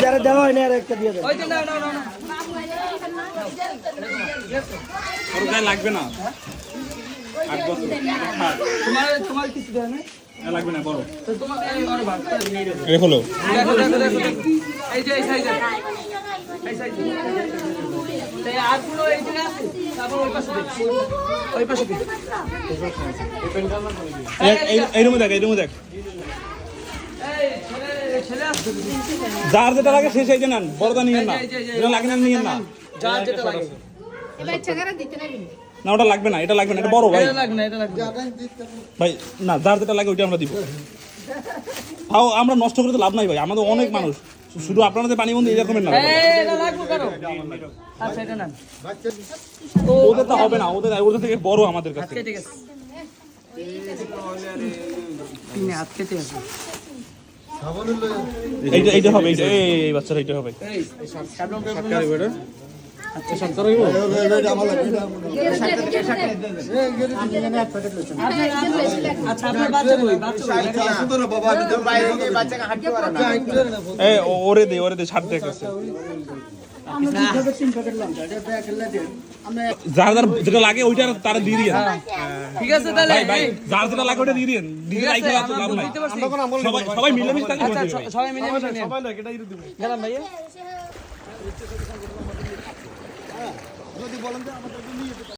যারা দেওয়া হয় না আর একটা দিয়ে দেয় লাগবে না। আট বছর। থাক। তোমার তোমার কিছু দেয় না লাগবে না বড়। আর দেবে হলো। এই যে এই সাইজে। এই সাইজে। এই আরগুলো এই জায়গায় আছে? তারপর ওই পাশে দেখ ওই পাশে দেখ এই- এই- এই রুমে দেখ এই রুমে দেখ যার যেটা লাগে সে সেই যে নেন বড়দা নিয়ে না যেটা লাগে। না নিয়েন না যার যেটা লাগে না ওটা লাগবে না এটা লাগবে না এটা বড় ভাই। এটা এটা। ভাই না যার যেটা লাগে ওইটা আমরা দিব। তাও আমরা নষ্ট করে তো লাভ নাই ভাই আমাদের অনেক মানুষ। শুধু আপনাদের পানি বন্ধু এরকমের না। এই, এটা লাগবে কারও? আচ্ছা না ওদের তো হবে না ওদের ওদের থেকে বড় আমাদের কাছে। এইটা এইটা হবে এইটা এই বাচ্চারা এইটা হবে। এই আচ্ছা আপনার বাচ্চা কই বাচ্চা কই এ ও- ওরে দে ওরে দে ছাড় দেখ যার যার যেটা লাগে ওইটা তারা দিয়ে দিয়ে ঠিক আছে তাহলে। ভাই যার যেটা লাগে ওটা দিয়ে আছে লাভ নাই। সবাই সবাই মিলেমিশে দিবে। ভাই। স- সবাই মিলে মিশে নেন। গেলাম ভাইয়া